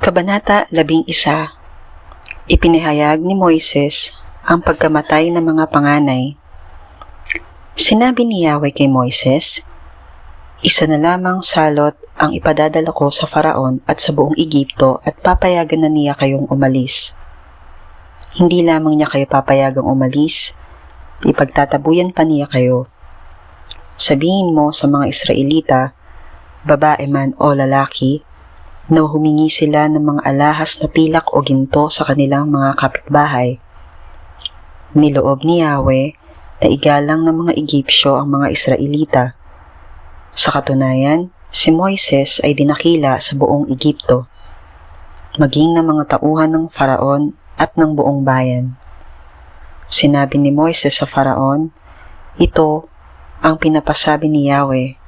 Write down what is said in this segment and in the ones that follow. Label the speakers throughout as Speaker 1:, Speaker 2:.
Speaker 1: Kabanata 11 Ipinahayag ni Moises ang pagkamatay ng mga panganay. Sinabi ni Yahweh kay Moises, Isa na lamang salot ang ipadadala ko sa Faraon at sa buong Egipto at papayagan na niya kayong umalis. Hindi lamang niya kayo papayagang umalis, ipagtatabuyan pa niya kayo. Sabihin mo sa mga Israelita, babae man o lalaki, na humingi sila ng mga alahas na pilak o ginto sa kanilang mga kapitbahay. Niloob ni Yahweh na igalang ng mga Egyptyo ang mga Israelita. Sa katunayan, si Moises ay dinakila sa buong Egipto, maging ng mga tauhan ng Faraon at ng buong bayan. Sinabi ni Moises sa Faraon, ito ang pinapasabi ni Yahweh.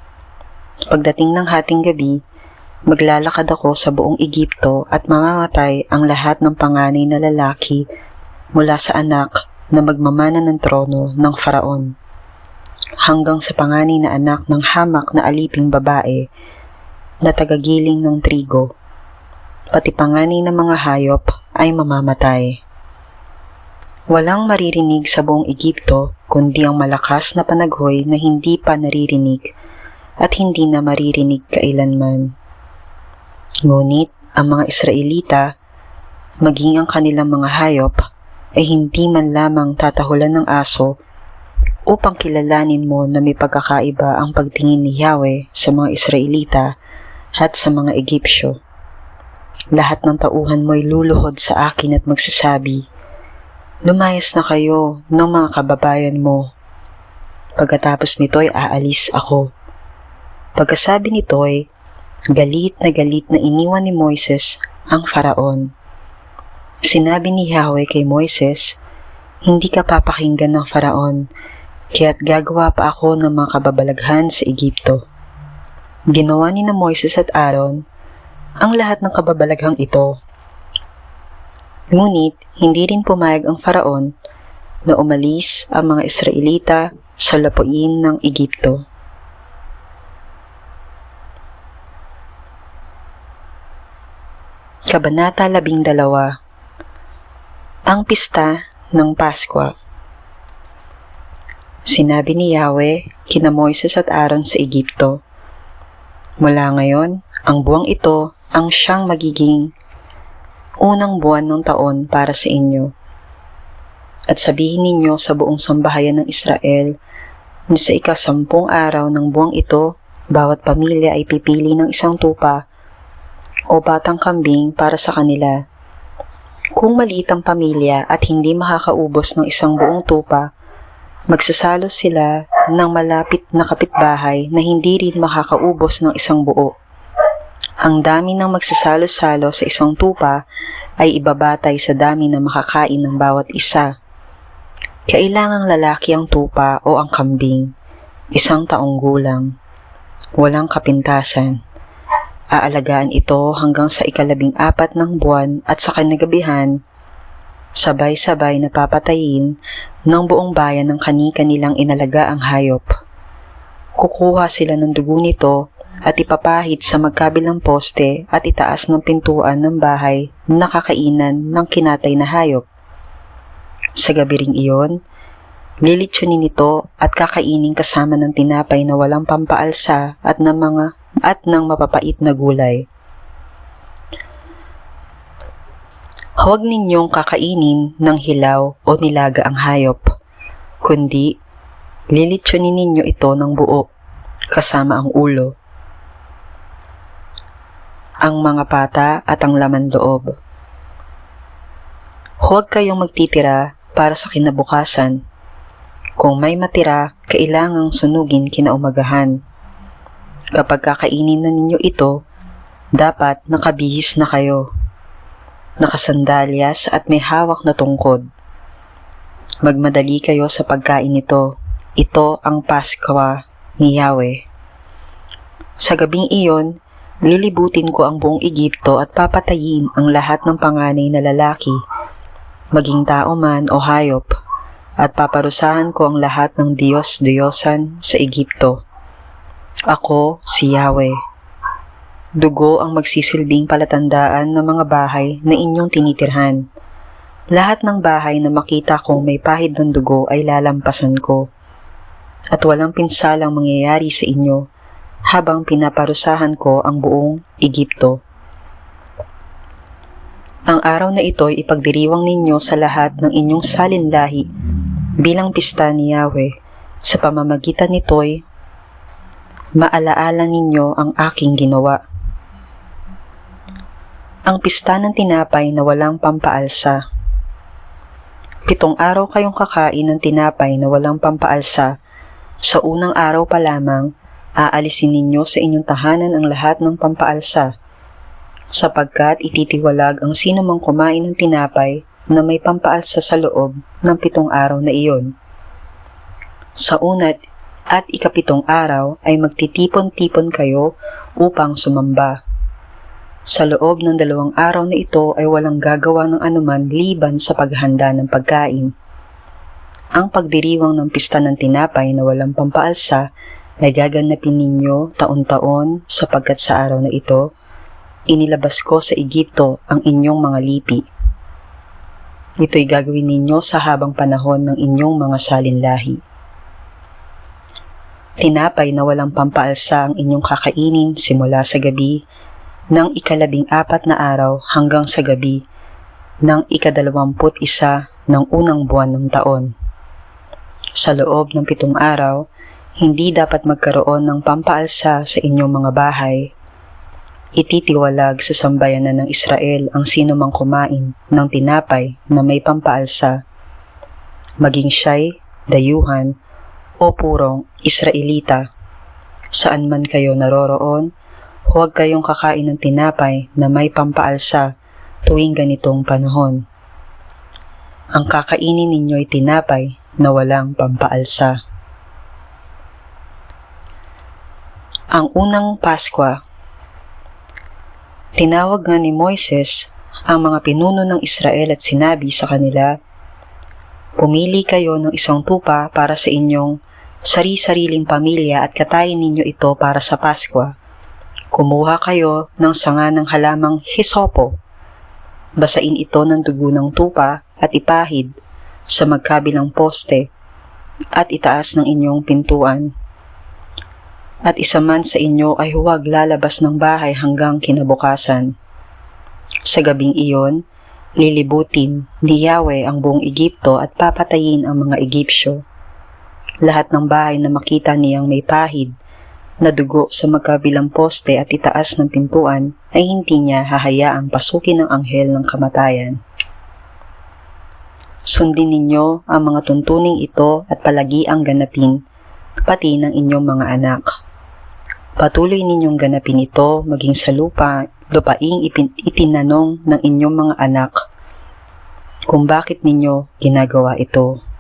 Speaker 1: Pagdating ng hating gabi, maglalakad ako sa buong Egipto at mamamatay ang lahat ng panganay na lalaki mula sa anak na magmamana ng trono ng Faraon hanggang sa panganay na anak ng hamak na aliping babae na tagagiling ng trigo. Pati panganay ng mga hayop ay mamamatay. Walang maririnig sa buong Egipto kundi ang malakas na panaghoy na hindi pa naririnig at hindi na maririnig kailanman. Ngunit ang mga Israelita, maging ang kanilang mga hayop, ay hindi man lamang tatahulan ng aso upang kilalanin mo na may pagkakaiba ang pagtingin ni Yahweh sa mga Israelita at sa mga Egyptyo. Lahat ng tauhan mo'y luluhod sa akin at magsasabi, Lumayas na kayo ng mga kababayan mo. Pagkatapos nito'y aalis ako. Pagkasabi nito'y, galit na galit na iniwan ni Moises ang faraon. Sinabi ni Yahweh kay Moises, Hindi ka papakinggan ng faraon, kaya't gagawa pa ako ng mga kababalaghan sa Egipto. Ginawa ni na Moises at Aaron ang lahat ng kababalaghang ito. Ngunit, hindi rin pumayag ang faraon na umalis ang mga Israelita sa lapuin ng Egipto. Kabanata 12 Ang Pista ng Paskwa Sinabi ni Yahweh kina Moises at Aaron sa Egipto, Mula ngayon, ang buwang ito ang siyang magiging unang buwan ng taon para sa inyo. At sabihin ninyo sa buong sambahayan ng Israel na sa ikasampung araw ng buwang ito, bawat pamilya ay pipili ng isang tupa o batang kambing para sa kanila. Kung maliit ang pamilya at hindi makakaubos ng isang buong tupa, magsasalo sila ng malapit na kapitbahay na hindi rin makakaubos ng isang buo. Ang dami ng magsasalo-salo sa isang tupa ay ibabatay sa dami na makakain ng bawat isa. Kailangang lalaki ang tupa o ang kambing, isang taong gulang, walang kapintasan. Aalagaan ito hanggang sa ikalabing apat ng buwan at sa kanagabihan, sabay-sabay na papatayin ng buong bayan ng kani-kanilang inalaga ang hayop. Kukuha sila ng dugo nito at ipapahid sa magkabilang poste at itaas ng pintuan ng bahay na kakainan ng kinatay na hayop. Sa gabi ring iyon, lilitsunin nito at kakainin kasama ng tinapay na walang pampaalsa at ng mga at ng mapapait na gulay. Huwag ninyong kakainin ng hilaw o nilaga ang hayop, kundi lilitsunin ninyo ito ng buo, kasama ang ulo, ang mga pata at ang laman loob. Huwag kayong magtitira para sa kinabukasan. Kung may matira, kailangang sunugin kinaumagahan. Kapag kakainin na ninyo ito, dapat nakabihis na kayo nakasandalyas at may hawak na tungkod. Magmadali kayo sa pagkain nito. Ito ang Paskwa ni Yahweh. Sa gabing iyon, lilibutin ko ang buong Egipto at papatayin ang lahat ng panganay na lalaki, maging tao man o hayop, at paparusahan ko ang lahat ng Diyos-Diyosan sa Egipto. Ako si Yahweh. dugo ang magsisilbing palatandaan ng mga bahay na inyong tinitirhan. Lahat ng bahay na makita kong may pahid ng dugo ay lalampasan ko. At walang pinsalang mangyayari sa inyo habang pinaparusahan ko ang buong Egipto. Ang araw na ito ay ipagdiriwang ninyo sa lahat ng inyong salinlahi bilang pista ni Yahweh. Sa pamamagitan nito'y maalaala ninyo ang aking ginawa. Ang pista ng tinapay na walang pampaalsa. Pitong araw kayong kakain ng tinapay na walang pampaalsa. Sa unang araw pa lamang, aalisin ninyo sa inyong tahanan ang lahat ng pampaalsa, sapagkat ititiwalag ang sino mang kumain ng tinapay na may pampaalsa sa loob ng pitong araw na iyon. Sa unat at ikapitong araw ay magtitipon-tipon kayo upang sumamba. Sa loob ng dalawang araw na ito ay walang gagawa ng anuman liban sa paghanda ng pagkain. Ang pagdiriwang ng pista ng tinapay na walang pampaalsa ay gaganapin ninyo taon-taon sapagkat sa araw na ito, inilabas ko sa Egipto ang inyong mga lipi. Ito'y gagawin ninyo sa habang panahon ng inyong mga salinlahi. Tinapay na walang pampaalsa ang inyong kakainin simula sa gabi ng ikalabing apat na araw hanggang sa gabi ng ikadalawamput isa ng unang buwan ng taon. Sa loob ng pitong araw, hindi dapat magkaroon ng pampaalsa sa inyong mga bahay. Ititiwalag sa sambayanan ng Israel ang sino mang kumain ng tinapay na may pampaalsa, maging siya'y dayuhan o purong Israelita. Saan man kayo naroroon, Huwag kayong kakain ng tinapay na may pampaalsa tuwing ganitong panahon. Ang kakainin ninyo ay tinapay na walang pampaalsa. Ang unang Paskwa Tinawag nga ni Moises ang mga pinuno ng Israel at sinabi sa kanila, Pumili kayo ng isang tupa para sa inyong sari-sariling pamilya at katayin ninyo ito para sa Paskwa. Kumuha kayo ng sanga ng halamang hisopo. Basain ito ng dugo ng tupa at ipahid sa magkabilang poste at itaas ng inyong pintuan. At isa man sa inyo ay huwag lalabas ng bahay hanggang kinabukasan. Sa gabing iyon, lilibutin ni Yahweh ang buong Egipto at papatayin ang mga Egyptyo. Lahat ng bahay na makita niyang may pahid na dugo sa magkabilang poste at itaas ng pintuan ay hindi niya hahayaang pasukin ng anghel ng kamatayan. Sundin ninyo ang mga tuntuning ito at palagi ang ganapin, pati ng inyong mga anak. Patuloy ninyong ganapin ito maging sa lupa, lupaing itinanong ng inyong mga anak kung bakit ninyo ginagawa ito.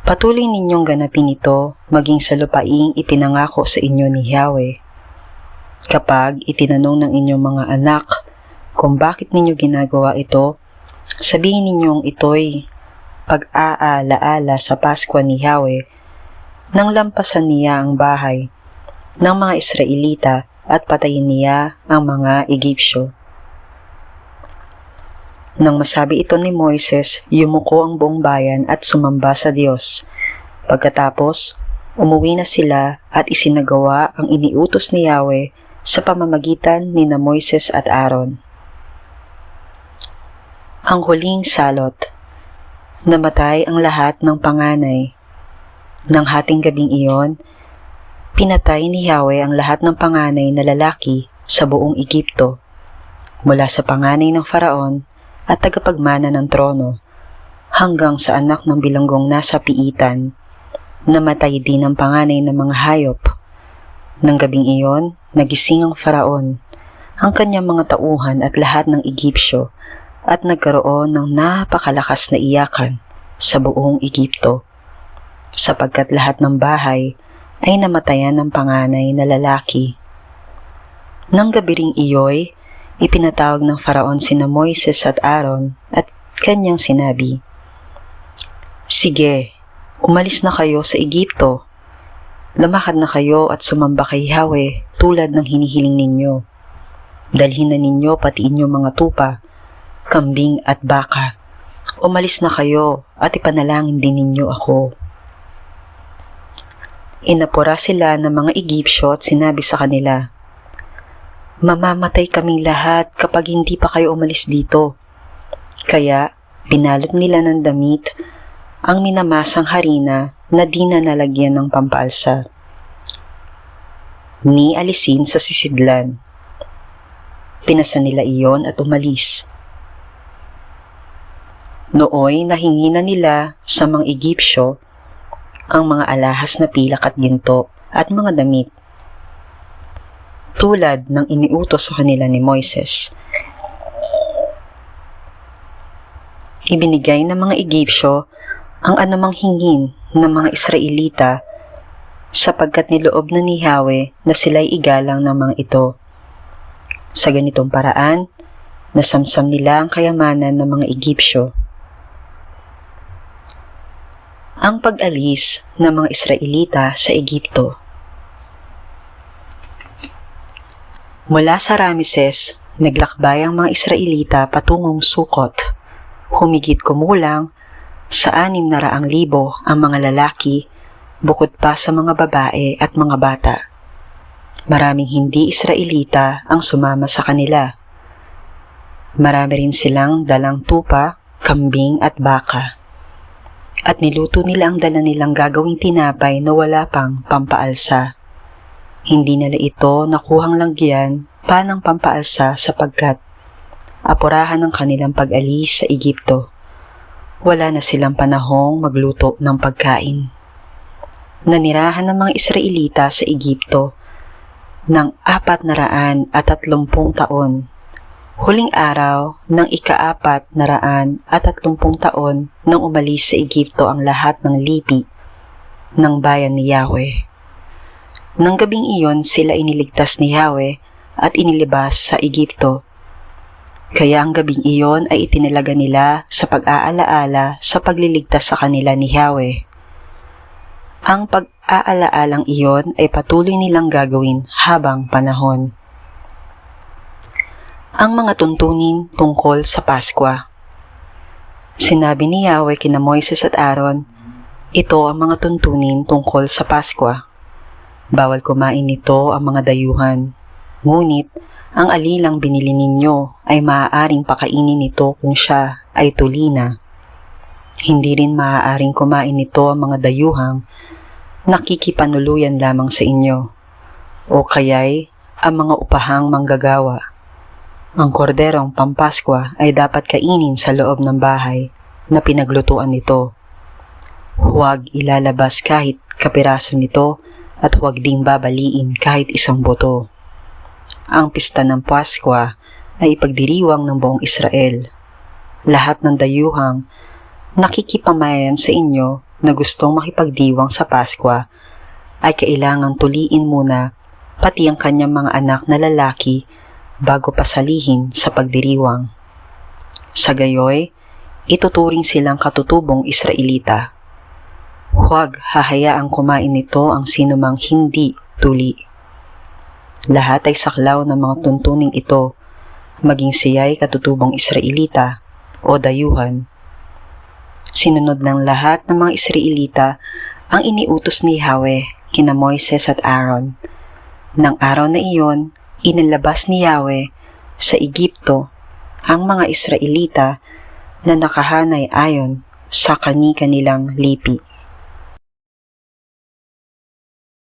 Speaker 1: Patuloy ninyong ganapin ito maging sa lupaing ipinangako sa inyo ni Yahweh. Kapag itinanong ng inyong mga anak kung bakit ninyo ginagawa ito, sabihin ninyong ito'y pag-aalaala sa Paskwa ni Yahweh nang lampasan niya ang bahay ng mga Israelita at patayin niya ang mga Egyptyo. Nang masabi ito ni Moises, yumuko ang buong bayan at sumamba sa Diyos. Pagkatapos, umuwi na sila at isinagawa ang iniutos ni Yahweh sa pamamagitan ni na Moises at Aaron. Ang huling salot Namatay ang lahat ng panganay Nang hating gabing iyon, pinatay ni Yahweh ang lahat ng panganay na lalaki sa buong Egipto, mula sa panganay ng Faraon at tagapagmana ng trono, hanggang sa anak ng bilanggong nasa piitan, namatay din ang panganay ng mga hayop. Nang gabing iyon, nagising ang Faraon, ang kanyang mga tauhan at lahat ng Egyptyo, at nagkaroon ng napakalakas na iyakan sa buong Egipto, sapagkat lahat ng bahay ay namatayan ng panganay na lalaki. Nang gabi ring iyo'y, ipinatawag ng Faraon sina Moises at Aaron at kanyang sinabi, Sige, umalis na kayo sa Egipto. Lumakad na kayo at sumamba kay Yahweh tulad ng hinihiling ninyo. Dalhin na ninyo pati inyong mga tupa, kambing at baka. Umalis na kayo at ipanalangin din ninyo ako. Inapura sila ng mga Egyptyo at sinabi sa kanila, Mamamatay kaming lahat kapag hindi pa kayo umalis dito. Kaya, binalot nila ng damit ang minamasang harina na di na nalagyan ng pampaalsa. Ni alisin sa sisidlan. Pinasa nila iyon at umalis. Nooy nahingi na nila sa mga Egyptyo ang mga alahas na pilak at ginto at mga damit tulad ng iniutos sa kanila ni Moises. Ibinigay ng mga Egyptyo ang anumang hingin ng mga Israelita sapagkat niloob na ni Yahweh na sila'y igalang ng mga ito. Sa ganitong paraan, nasamsam nila ang kayamanan ng mga Egyptyo. Ang pag-alis ng mga Israelita sa Egypto Mula sa Ramesses, naglakbay ang mga Israelita patungong Sukot. Humigit kumulang sa anim na raang libo ang mga lalaki bukod pa sa mga babae at mga bata. Maraming hindi Israelita ang sumama sa kanila. Marami rin silang dalang tupa, kambing at baka. At niluto nila ang dala nilang gagawing tinapay na wala pang pampaalsa. Hindi nila ito nakuhang lagyan pa ng pampaalsa sapagkat apurahan ng kanilang pag-alis sa Egypto. Wala na silang panahong magluto ng pagkain. Nanirahan ng mga Israelita sa Egypto ng apat na raan at tatlumpung taon. Huling araw ng ikaapat na raan at tatlumpung taon nang umalis sa Egypto ang lahat ng lipi ng bayan ni Yahweh. Nang gabing iyon sila iniligtas ni Yahweh at inilibas sa Egypto. Kaya ang gabing iyon ay itinalaga nila sa pag-aalaala sa pagliligtas sa kanila ni Yahweh. Ang pag-aalaalang iyon ay patuloy nilang gagawin habang panahon. Ang mga tuntunin tungkol sa Paskwa Sinabi ni Yahweh kina Moises at Aaron, ito ang mga tuntunin tungkol sa Paskwa. Bawal kumain nito ang mga dayuhan. Ngunit, ang alilang binili ninyo ay maaaring pakainin nito kung siya ay tulina. Hindi rin maaaring kumain nito ang mga dayuhang nakikipanuluyan lamang sa inyo o kaya'y ang mga upahang manggagawa. Ang korderong pampaskwa ay dapat kainin sa loob ng bahay na pinaglutuan nito. Huwag ilalabas kahit kapiraso nito at huwag ding babaliin kahit isang boto. Ang pista ng Paskwa ay ipagdiriwang ng buong Israel. Lahat ng dayuhang nakikipamayan sa inyo na gustong makipagdiwang sa Paskwa ay kailangang tuliin muna pati ang kanyang mga anak na lalaki bago pasalihin sa pagdiriwang. Sa gayoy, ituturing silang katutubong Israelita Huwag hahayaang kumain nito ang sinumang hindi tuli. Lahat ay saklaw ng mga tuntuning ito, maging siya'y katutubong Israelita o dayuhan. Sinunod ng lahat ng mga Israelita ang iniutos ni Yahweh kina Moises at Aaron. Nang araw na iyon, inilabas ni Yahweh sa Egypto ang mga Israelita na nakahanay ayon sa kani-kanilang lipi.